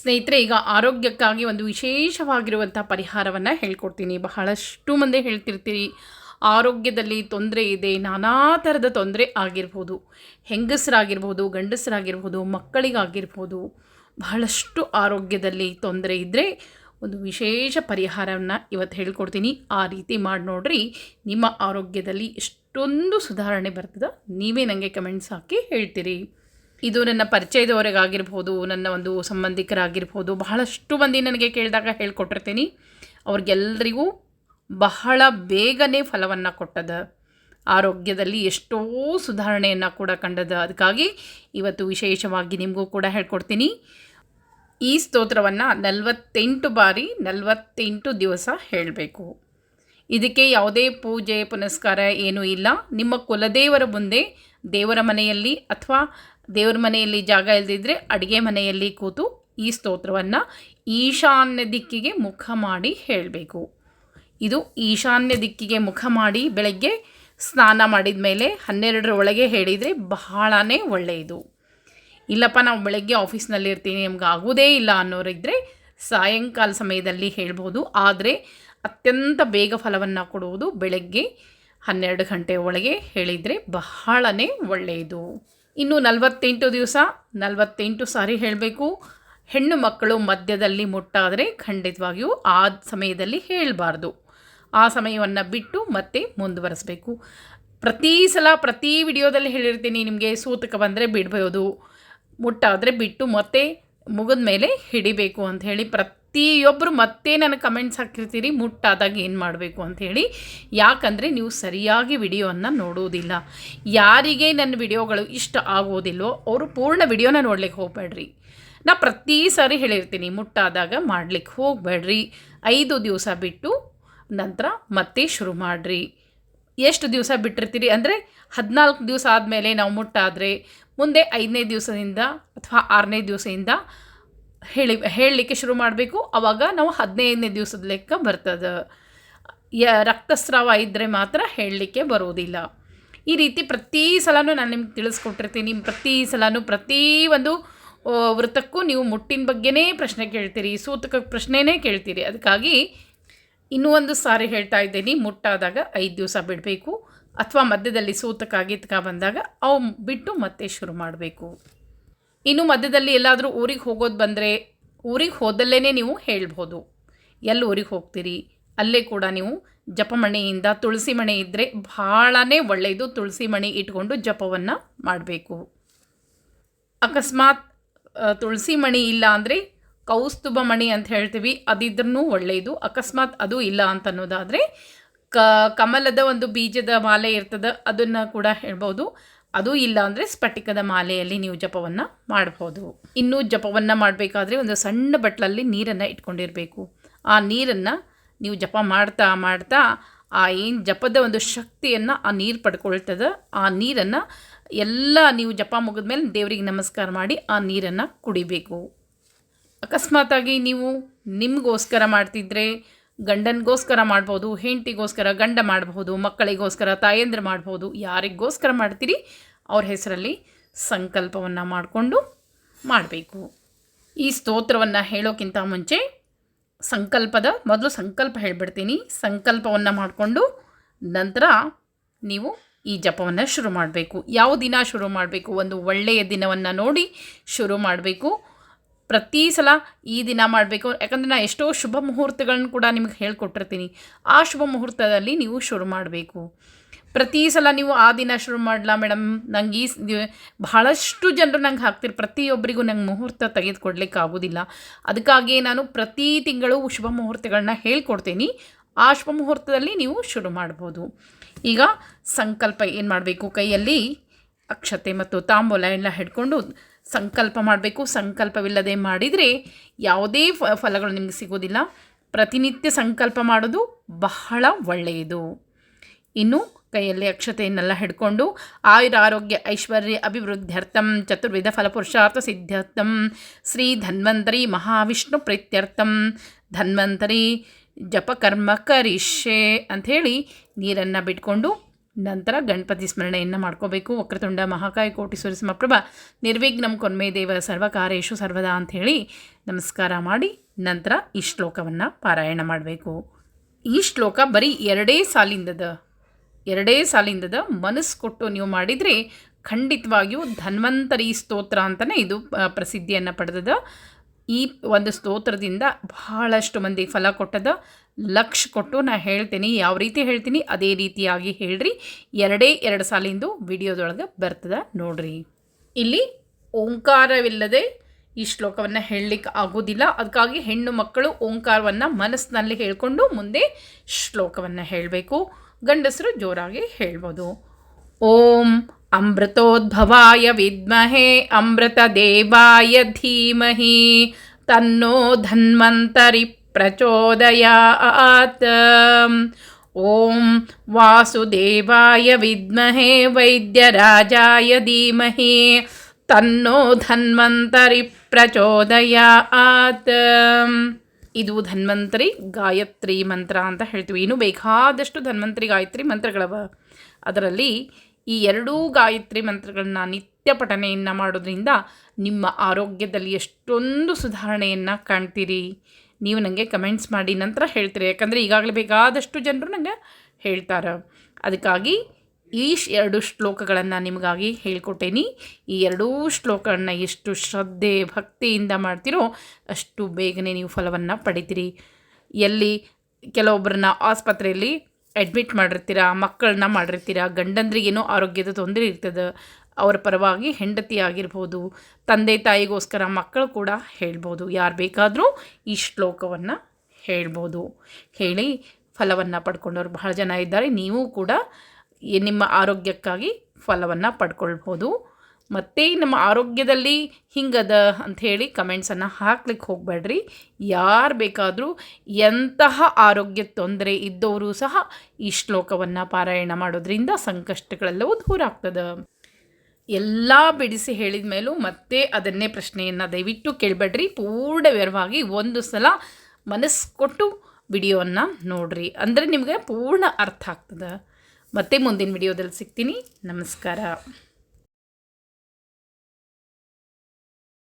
ಸ್ನೇಹಿತರೆ, ಈಗ ಆರೋಗ್ಯಕ್ಕಾಗಿ ಒಂದು ವಿಶೇಷವಾಗಿರುವಂಥ ಪರಿಹಾರವನ್ನು ಹೇಳ್ಕೊಡ್ತೀನಿ. ಬಹಳಷ್ಟು ಮಂದಿ ಹೇಳ್ತಿರ್ತೀರಿ, ಆರೋಗ್ಯದಲ್ಲಿ ತೊಂದರೆ ಇದೆ, ನಾನಾ ಥರದ ತೊಂದರೆ ಆಗಿರ್ಬೋದು. ಹೆಂಗಸರಾಗಿರ್ಬೋದು, ಗಂಡಸರಾಗಿರ್ಬೋದು, ಮಕ್ಕಳಿಗಾಗಿರ್ಬೋದು. ಬಹಳಷ್ಟು ಆರೋಗ್ಯದಲ್ಲಿ ತೊಂದರೆ ಇದ್ದರೆ ಒಂದು ವಿಶೇಷ ಪರಿಹಾರವನ್ನು ಇವತ್ತು ಹೇಳ್ಕೊಡ್ತೀನಿ. ಆ ರೀತಿ ಮಾಡಿ ನೋಡ್ರಿ. ನಿಮ್ಮ ಆರೋಗ್ಯದಲ್ಲಿ ಎಷ್ಟೊಂದು ಸುಧಾರಣೆ ಬರ್ತದೆ, ನೀವೇ ನನಗೆ ಕಮೆಂಟ್ಸ್ ಹಾಕಿ ಹೇಳ್ತೀರಿ. ಇದು ನನ್ನ ಪರಿಚಯದವರಿಗಾಗಿರ್ಬೋದು, ನನ್ನ ಒಂದು ಸಂಬಂಧಿಕರಾಗಿರ್ಬೋದು, ಬಹಳಷ್ಟು ಮಂದಿ ನನಗೆ ಕೇಳಿದಾಗ ಹೇಳ್ಕೊಟ್ಟಿರ್ತೀನಿ. ಅವ್ರಿಗೆಲ್ಲರಿಗೂ ಬಹಳ ಬೇಗನೆ ಫಲವನ್ನು ಕೊಟ್ಟದ. ಆರೋಗ್ಯದಲ್ಲಿ ಎಷ್ಟೋ ಸುಧಾರಣೆಯನ್ನು ಕೂಡ ಕಂಡದ. ಅದಕ್ಕಾಗಿ ಇವತ್ತು ವಿಶೇಷವಾಗಿ ನಿಮಗೂ ಕೂಡ ಹೇಳ್ಕೊಡ್ತೀನಿ. ಈ ಸ್ತೋತ್ರವನ್ನು ನಲವತ್ತೆಂಟು ಬಾರಿ ನಲವತ್ತೆಂಟು ದಿವಸ ಹೇಳಬೇಕು. ಇದಕ್ಕೆ ಯಾವುದೇ ಪೂಜೆ ಪುನಸ್ಕಾರ ಏನೂ ಇಲ್ಲ. ನಿಮ್ಮ ಕುಲದೇವರ ಮುಂದೆ ದೇವರ ಮನೆಯಲ್ಲಿ ಅಥವಾ ದೇವರ ಮನೆಯಲ್ಲಿ ಜಾಗ ಇಲ್ಲದಿದ್ದರೆ ಅಡುಗೆ ಮನೆಯಲ್ಲಿ ಕೂತು ಈ ಸ್ತೋತ್ರವನ್ನು ಈಶಾನ್ಯ ದಿಕ್ಕಿಗೆ ಮುಖ ಮಾಡಿ ಹೇಳಬೇಕು. ಇದು ಈಶಾನ್ಯ ದಿಕ್ಕಿಗೆ ಮುಖ ಮಾಡಿ ಬೆಳಗ್ಗೆ ಸ್ನಾನ ಮಾಡಿದ ಮೇಲೆ ಹನ್ನೆರಡರ ಒಳಗೆ ಹೇಳಿದರೆ ಬಹಳನೇ ಒಳ್ಳೆಯದು. ಇಲ್ಲಪ್ಪ, ನಾವು ಬೆಳಗ್ಗೆ ಆಫೀಸ್ನಲ್ಲಿ ಇರ್ತೀನಿ, ನಮ್ಗೆ ಆಗೋದೇ ಇಲ್ಲ ಅನ್ನೋರಿದ್ದರೆ ಸಾಯಂಕಾಲ ಸಮಯದಲ್ಲಿ ಹೇಳ್ಬೋದು. ಆದರೆ ಅತ್ಯಂತ ಬೇಗ ಫಲವನ್ನು ಕೊಡುವುದು ಬೆಳಗ್ಗೆ ಹನ್ನೆರಡು ಗಂಟೆ ಒಳಗೆ ಹೇಳಿದರೆ ಬಹಳನೇ ಒಳ್ಳೆಯದು. ಇನ್ನು ನಲವತ್ತೆಂಟು ದಿವಸ, ನಲವತ್ತೆಂಟು ಸಾರಿ ಹೇಳಬೇಕು. ಹೆಣ್ಣು ಮಕ್ಕಳು ಮಧ್ಯದಲ್ಲಿ ಮುಟ್ಟಾದರೆ ಖಂಡಿತವಾಗಿಯೂ ಆ ಸಮಯದಲ್ಲಿ ಹೇಳಬಾರ್ದು. ಆ ಸಮಯವನ್ನು ಬಿಟ್ಟು ಮತ್ತೆ ಮುಂದುವರಿಸಬೇಕು. ಪ್ರತಿ ಸಲ ಪ್ರತಿ ವಿಡಿಯೋದಲ್ಲಿ ಹೇಳಿರ್ತೀನಿ, ನಿಮಗೆ ಸೂತಕ ಬಂದರೆ ಬಿಡ್ಬೋದು. ಮುಟ್ಟಾದರೆ ಬಿಟ್ಟು ಮತ್ತೆ ಮುಗಿದ ಮೇಲೆ ಹಿಡಿಬೇಕು ಅಂಥೇಳಿ ಹೇಳಿ ಪ್ರತಿಯೊಬ್ಬರು ಮತ್ತೆ ನನಗೆ ಕಮೆಂಟ್ಸ್ ಹಾಕಿರ್ತೀರಿ, ಮುಟ್ಟಾದಾಗ ಏನು ಮಾಡಬೇಕು ಅಂಥೇಳಿ ಯಾಕಂದರೆ ನೀವು ಸರಿಯಾಗಿ ವಿಡಿಯೋವನ್ನು ನೋಡುವುದಿಲ್ಲ ಯಾರಿಗೆ ನನ್ನ ವಿಡಿಯೋಗಳು ಇಷ್ಟ ಆಗೋದಿಲ್ವೋ, ಅವರು ಪೂರ್ಣ ವಿಡಿಯೋನ ನೋಡ್ಲಿಕ್ಕೆ ಹೋಗಬೇಡ್ರಿ. ನಾ ಪ್ರತಿ ಸಾರಿ ಹೇಳಿರ್ತೀನಿ, ಮುಟ್ಟಾದಾಗ ಮಾಡ್ಲಿಕ್ಕೆ ಹೋಗಬೇಡ್ರಿ. ಐದು ದಿವಸ ಬಿಟ್ಟು ನಂತರ ಮತ್ತೆ ಶುರು ಮಾಡಿರಿ. ಎಷ್ಟು ದಿವಸ ಬಿಟ್ಟಿರ್ತೀರಿ ಅಂದರೆ, ಹದಿನಾಲ್ಕು ದಿವಸ ಆದಮೇಲೆ ನಾವು ಮುಟ್ಟಾದರೆ, ಮುಂದೆ ಐದನೇ ದಿವಸದಿಂದ ಅಥವಾ ಆರನೇ ದಿವಸದಿಂದ ಹೇಳಿ, ಹೇಳಲಿಕ್ಕೆ ಶುರು ಮಾಡಬೇಕು. ಆವಾಗ ನಾವು ಹದಿನೈದನೇ ದಿವಸದ ಲೆಕ್ಕ ಬರ್ತದೆ. ಯ, ರಕ್ತಸ್ರಾವ ಇದ್ದರೆ ಮಾತ್ರ ಹೇಳಲಿಕ್ಕೆ ಬರೋದಿಲ್ಲ ಈ ರೀತಿ ಪ್ರತಿ ಸಲನೂ ನಾನು ನಿಮ್ಗೆ ತಿಳಿಸ್ಕೊಟ್ಟಿರ್ತೀನಿ. ಪ್ರತಿ ಸಲನೂ ಪ್ರತಿ ಒಂದು ವೃತ್ತಕ್ಕೂ ನೀವು ಮುಟ್ಟಿನ ಬಗ್ಗೆನೇ ಪ್ರಶ್ನೆ ಕೇಳ್ತೀರಿ, ಸೂತಕ ಪ್ರಶ್ನೆನೇ ಕೇಳ್ತೀರಿ. ಅದಕ್ಕಾಗಿ ಇನ್ನೂ ಒಂದು ಸಾರಿ ಹೇಳ್ತಾ ಇದ್ದೀನಿ. ಮುಟ್ಟಾದಾಗ ಐದು ದಿವಸ ಬಿಡಬೇಕು. ಅಥವಾ ಮಧ್ಯದಲ್ಲಿ ಸೂತಕ, ಗೀತಕ ಬಂದಾಗ ಅವು ಬಿಟ್ಟು ಮತ್ತೆ ಶುರು ಮಾಡಬೇಕು. ಇನ್ನು ಮಧ್ಯದಲ್ಲಿ ಎಲ್ಲಾದರೂ ಊರಿಗೆ ಹೋಗೋದು ಬಂದರೆ ಊರಿಗೆ ಹೋದಲ್ಲೇ ನೀವು ಹೇಳ್ಬೋದು. ಎಲ್ಲಿ ಊರಿಗೆ ಹೋಗ್ತೀರಿ? ಅಲ್ಲೇ ಕೂಡ ನೀವು ಜಪಮಣಿಯಿಂದ ತುಳಸಿ ಮಣಿ ಇದ್ದರೆ ಭಾಳನೇ ಒಳ್ಳೆಯದು ತುಳಸಿ ಮಣಿ ಇಟ್ಕೊಂಡು ಜಪವನ್ನು ಮಾಡಬೇಕು. ಅಕಸ್ಮಾತ್ ತುಳಸಿ ಮಣಿ ಇಲ್ಲ ಅಂದರೆ ಕೌಸ್ತುಭ ಮಣಿ ಅಂತ ಹೇಳ್ತೀವಿ ಅದಿದ್ರೂ ಒಳ್ಳೆಯದು ಅಕಸ್ಮಾತ್ ಅದು ಇಲ್ಲ ಅಂತ ಅನ್ನೋದಾದರೆ ಕ, ಕಮಲದ ಒಂದು ಬೀಜದ ಮಾಲೆ ಇರ್ತದೆ, ಅದನ್ನು ಕೂಡ ಹೇಳ್ಬೋದು. ಅದು ಇಲ್ಲ ಅಂದರೆ ಸ್ಫಟಿಕದ ಮಾಲೆಯಲ್ಲಿ ನೀವು ಜಪವನ್ನು ಮಾಡ್ಬೋದು. ಇನ್ನು ಜಪವನ್ನು ಮಾಡಬೇಕಾದ್ರೆ ಒಂದು ಸಣ್ಣ ಬಟ್ಲಲ್ಲಿ ನೀರನ್ನು ಇಟ್ಕೊಂಡಿರಬೇಕು. ಆ ನೀರನ್ನು ನೀವು ಜಪ ಮಾಡ್ತಾ ಮಾಡ್ತಾ ಆ ಏನು ಜಪದ ಒಂದು ಶಕ್ತಿಯನ್ನು ಆ ನೀರು ಪಡ್ಕೊಳ್ತದೆ, ಆ ನೀರನ್ನು ಎಲ್ಲ ನೀವು ಜಪ ಮುಗಿದ ಮೇಲೆ ದೇವರಿಗೆ ನಮಸ್ಕಾರ ಮಾಡಿ ಆ ನೀರನ್ನು ಕುಡಿಬೇಕು. ಅಕಸ್ಮಾತಾಗಿ ನೀವು ನಿಮಗೋಸ್ಕರ ಮಾಡ್ತಿದ್ರೆ ಗಂಡನಿಗೋಸ್ಕರ ಮಾಡ್ಬೋದು, ಹೆಂಡತಿಗೋಸ್ಕರ, ಗಂಡ ಮಾಡಬಹುದು, ಮಕ್ಕಳಿಗೋಸ್ಕರ, ತಾಯಂದ್ರೆ ಮಾಡ್ಬೋದು ಯಾರಿಗೋಸ್ಕರ ಮಾಡ್ತೀರಿ ಅವ್ರ ಹೆಸರಲ್ಲಿ ಸಂಕಲ್ಪವನ್ನು ಮಾಡಿಕೊಂಡು ಮಾಡಬೇಕು. ಈ ಸ್ತೋತ್ರವನ್ನು ಹೇಳೋಕ್ಕಿಂತ ಮುಂಚೆ ಸಂಕಲ್ಪದ ಮೊದಲು ಸಂಕಲ್ಪ ಹೇಳಿಬಿಡ್ತೀನಿ. ಸಂಕಲ್ಪವನ್ನು ಮಾಡಿಕೊಂಡು ನಂತರ ನೀವು ಈ ಜಪವನ್ನು ಶುರು ಮಾಡಬೇಕು. ಯಾವ ದಿನ ಶುರು ಮಾಡಬೇಕು? ಒಂದು ಒಳ್ಳೆಯ ದಿನವನ್ನು ನೋಡಿ ಶುರು ಮಾಡಬೇಕು. ಪ್ರತಿ ಸಲ ಈ ದಿನ ಮಾಡಬೇಕು. ಯಾಕಂದರೆ ನಾನು ಎಷ್ಟೋ ಶುಭ ಮುಹೂರ್ತಗಳನ್ನು ಕೂಡ ನಿಮಗೆ ಹೇಳ್ಕೊಟ್ಟಿರ್ತೀನಿ. ಆ ಶುಭ ಮುಹೂರ್ತದಲ್ಲಿ ನೀವು ಶುರು ಮಾಡಬೇಕು. ಪ್ರತಿ ಸಲ ನೀವು ಆ ದಿನ ಶುರು ಮಾಡಲ ಮೇಡಮ್ ನಂಗೆ ಈ ಬಹಳಷ್ಟು ಜನರು ನಂಗೆ ಹಾಕ್ತಿರು ಪ್ರತಿಯೊಬ್ಬರಿಗೂ ನಂಗೆ ಮುಹೂರ್ತ ತೆಗೆದುಕೊಡ್ಲಿಕ್ಕೆ ಆಗೋದಿಲ್ಲ. ಅದಕ್ಕಾಗಿ ನಾನು ಪ್ರತಿ ತಿಂಗಳು ಶುಭ ಮುಹೂರ್ತಗಳನ್ನ ಹೇಳ್ಕೊಡ್ತೀನಿ. ಆ ಶುಭ ಮುಹೂರ್ತದಲ್ಲಿ ನೀವು ಶುರು ಮಾಡ್ಬೋದು. ಈಗ ಸಂಕಲ್ಪ ಏನು ಮಾಡಬೇಕು? ಕೈಯಲ್ಲಿ ಅಕ್ಷತೆ ಮತ್ತು ತಾಂಬೂಲ ಎಲ್ಲ ಹಿಡ್ಕೊಂಡು ಸಂಕಲ್ಪ ಮಾಡಬೇಕು, ಸಂಕಲ್ಪವಿಲ್ಲದೆ ಮಾಡಿದರೆ ಯಾವುದೇ ಫಲಗಳು ನಿಮಗೆ ಸಿಗೋದಿಲ್ಲ. ಪ್ರತಿನಿತ್ಯ ಸಂಕಲ್ಪ ಮಾಡೋದು ಬಹಳ ಒಳ್ಳೆಯದು. ಇನ್ನು ಕೈಯಲ್ಲಿ ಅಕ್ಷತೆಯನ್ನೆಲ್ಲ ಹಿಡ್ಕೊಂಡು, ಆಯುರ ಆರೋಗ್ಯ ಐಶ್ವರ್ಯ ಅಭಿವೃದ್ಧ್ಯರ್ಥಂ ಚತುರ್ವಿಧ ಫಲಪುರುಷಾರ್ಥ ಸಿದ್ಧಾರ್ಥಂ, ಶ್ರೀ ಧನ್ವಂತರಿ ಮಹಾವಿಷ್ಣು ಪ್ರೀತ್ಯರ್ಥಂ, ಧನ್ವಂತರಿ ಜಪಕರ್ಮ ಕರಿಷ್ಯೆ ಅಂಥೇಳಿ ನೀರನ್ನು ಬಿಟ್ಕೊಂಡು ನಂತರ ಗಣಪತಿ ಸ್ಮರಣೆಯನ್ನು ಮಾಡ್ಕೋಬೇಕು. ವಕ್ರತುಂಡ ಮಹಾಕಾಯ ಕೋಟಿ ಸೂರ್ಯ ನಿರ್ವಿಘ್ನಂ ಕೊನ್ಮೆ ದೇವ ಸರ್ವಕಾರೇಶು ಸರ್ವದಾ ಅಂಥೇಳಿ ನಮಸ್ಕಾರ ಮಾಡಿ ನಂತರ ಈ ಶ್ಲೋಕವನ್ನು ಪಾರಾಯಣ ಮಾಡಬೇಕು. ಈ ಶ್ಲೋಕ ಬರೀ ಎರಡೇ ಸಾಲಿಂದದ ಎರಡೇ ಸಾಲಿಂದದ ಮನಸ್ಸು ಕೊಟ್ಟು ನೀವು ಮಾಡಿದರೆ ಖಂಡಿತವಾಗಿಯೂ ಧನ್ವಂತರಿ ಸ್ತೋತ್ರ ಅಂತಲೇ ಇದು ಪ್ರಸಿದ್ಧಿಯನ್ನು ಪಡೆದದ ಈ ಒಂದು ಸ್ತೋತ್ರದಿಂದ ಬಹಳಷ್ಟು ಮಂದಿ ಫಲ ಕೊಟ್ಟದ ಲಕ್ಷ ಕೊಟ್ಟು ನಾ ಹೇಳ್ತೀನಿ, ಯಾವ ರೀತಿ ಹೇಳ್ತೀನಿ ಅದೇ ರೀತಿಯಾಗಿ ಹೇಳ್ರಿ. ಎರಡೇ ಎರಡು ಸಾಲಿಂದು ವಿಡಿಯೋದೊಳಗೆ ಬರ್ತದ ನೋಡ್ರಿ. ಇಲ್ಲಿ ಓಂಕಾರವಿಲ್ಲದೆ ಈ ಶ್ಲೋಕವನ್ನು ಹೇಳಲಿಕ್ಕೆ ಆಗೋದಿಲ್ಲ. ಅದಕ್ಕಾಗಿ ಹೆಣ್ಣು ಮಕ್ಕಳು ಓಂಕಾರವನ್ನು ಮನಸ್ಸಿನಲ್ಲಿ ಹೇಳಿಕೊಂಡು ಮುಂದೆ ಶ್ಲೋಕವನ್ನು ಹೇಳಬೇಕು. ಗಂಡಸರು ಜೋರಾಗಿ ಹೇಳ್ಬೋದು. ಓಂ ಅಮೃತೋದ್ಭವಾಯ ವಿದ್ಮಹೆ ಅಮೃತದೇವಾಯ ಧೀಮಹಿ, ತನ್ನೋ ಧನ್ವಂತರಿ ಪ್ರಚೋದಯಾತ್. ಓಂ ವಾಸುದೇವಾಯ ವಿದ್ಮಹೆ ವೈದ್ಯರಾಜಾಯ ಧೀಮಹಿ, ತನ್ನೋ ಧನ್ವಂತರಿ ಪ್ರಚೋದಯಾತ್. ಇದು ಧನ್ವಂತರಿ ಗಾಯತ್ರಿ ಮಂತ್ರ ಅಂತ ಹೇಳ್ತೀವಿ. ಇನ್ನು ಬೇಕಾದಷ್ಟು ಧನ್ವಂತರಿ ಗಾಯತ್ರಿ ಮಂತ್ರಗಳವ. ಅದರಲ್ಲಿ ಈ ಎರಡೂ ಗಾಯತ್ರಿ ಮಂತ್ರಗಳನ್ನ ನಿತ್ಯ ಪಠನೆಯನ್ನು ಮಾಡೋದ್ರಿಂದ ನಿಮ್ಮ ಆರೋಗ್ಯದಲ್ಲಿ ಎಷ್ಟೊಂದು ಸುಧಾರಣೆಯನ್ನು ಕಾಣ್ತೀರಿ? ನೀವು ನನಗೆ ಕಮೆಂಟ್ಸ್ ಮಾಡಿ ನಂತರ ಹೇಳ್ತೀರಿ. ಯಾಕಂದರೆ ಈಗಾಗಲೇ ಬೇಕಾದಷ್ಟು ಜನರು ನನಗೆ ಹೇಳ್ತಾರೆ. ಅದಕ್ಕಾಗಿ ಈ ಎರಡು ಶ್ಲೋಕಗಳನ್ನು ನಿಮಗಾಗಿ ಹೇಳ್ಕೊಟ್ಟೇನಿ. ಈ ಎರಡೂ ಶ್ಲೋಕಗಳನ್ನ ಎಷ್ಟು ಶ್ರದ್ಧೆ, ಭಕ್ತಿಯಿಂದ ಮಾಡ್ತೀರೋ ಅಷ್ಟು ಬೇಗನೆ ನೀವು ಫಲವನ್ನು ಪಡಿತೀರಿ. ಎಲ್ಲಿ ಕೆಲವೊಬ್ಬರನ್ನ ಆಸ್ಪತ್ರೆಯಲ್ಲಿ ಅಡ್ಮಿಟ್ ಮಾಡಿರ್ತೀರ, ಮಕ್ಕಳನ್ನ ಮಾಡಿರ್ತೀರ, ಗಂಡಂದ್ರಿಗೇನೋ ಆರೋಗ್ಯದ ತೊಂದರೆ ಇರ್ತದೆ, ಅವರ ಪರವಾಗಿ ಹೆಂಡತಿ ಆಗಿರ್ಬೋದು, ತಂದೆ ತಾಯಿಗೋಸ್ಕರ ಮಕ್ಕಳು ಕೂಡ ಹೇಳ್ಬೋದು. ಯಾರು ಬೇಕಾದರೂ ಈ ಶ್ಲೋಕವನ್ನು ಹೇಳ್ಬೋದು. ಹೇಳಿ ಫಲವನ್ನು ಪಡ್ಕೊಂಡವ್ರು ಬಹಳ ಜನ ಇದ್ದಾರೆ. ನೀವು ಕೂಡ ನಿಮ್ಮ ಆರೋಗ್ಯಕ್ಕಾಗಿ ಫಲವನ್ನು ಪಡ್ಕೊಳ್ಬೋದು. ಮತ್ತು ನಮ್ಮ ಆರೋಗ್ಯದಲ್ಲಿ ಹಿಂಗದ ಅಂಥೇಳಿ ಕಮೆಂಟ್ಸನ್ನು ಹಾಕ್ಲಿಕ್ಕೆ ಹೋಗಬೇಡ್ರಿ. ಯಾರು ಬೇಕಾದರೂ ಎಂತಹ ಆರೋಗ್ಯ ತೊಂದರೆ ಇದ್ದವರು ಸಹ ಈ ಶ್ಲೋಕವನ್ನು ಪಾರಾಯಣ ಮಾಡೋದ್ರಿಂದ ಸಂಕಷ್ಟಗಳೆಲ್ಲವೂ ದೂರ ಆಗ್ತದೆ. ಎಲ್ಲ ಬಿಡಿಸಿ ಹೇಳಿದ ಮೇಲೂ ಮತ್ತೆ ಅದನ್ನೇ ಪ್ರಶ್ನೆಯನ್ನು ದಯವಿಟ್ಟು ಕೇಳಬೇಡ್ರಿ. ಪೂರ್ಣ ವಿವರವಾಗಿ ಒಂದು ಸಲ ಮನಸ್ಸು ಕೊಟ್ಟು ವಿಡಿಯೋವನ್ನು ನೋಡ್ರಿ. ಅಂದರೆ ನಿಮಗೆ ಪೂರ್ಣ ಅರ್ಥ ಆಗ್ತದೆ. ಮತ್ತೆ ಮುಂದಿನ ವಿಡಿಯೋದಲ್ಲಿ ಸಿಗ್ತೀನಿ. ನಮಸ್ಕಾರ.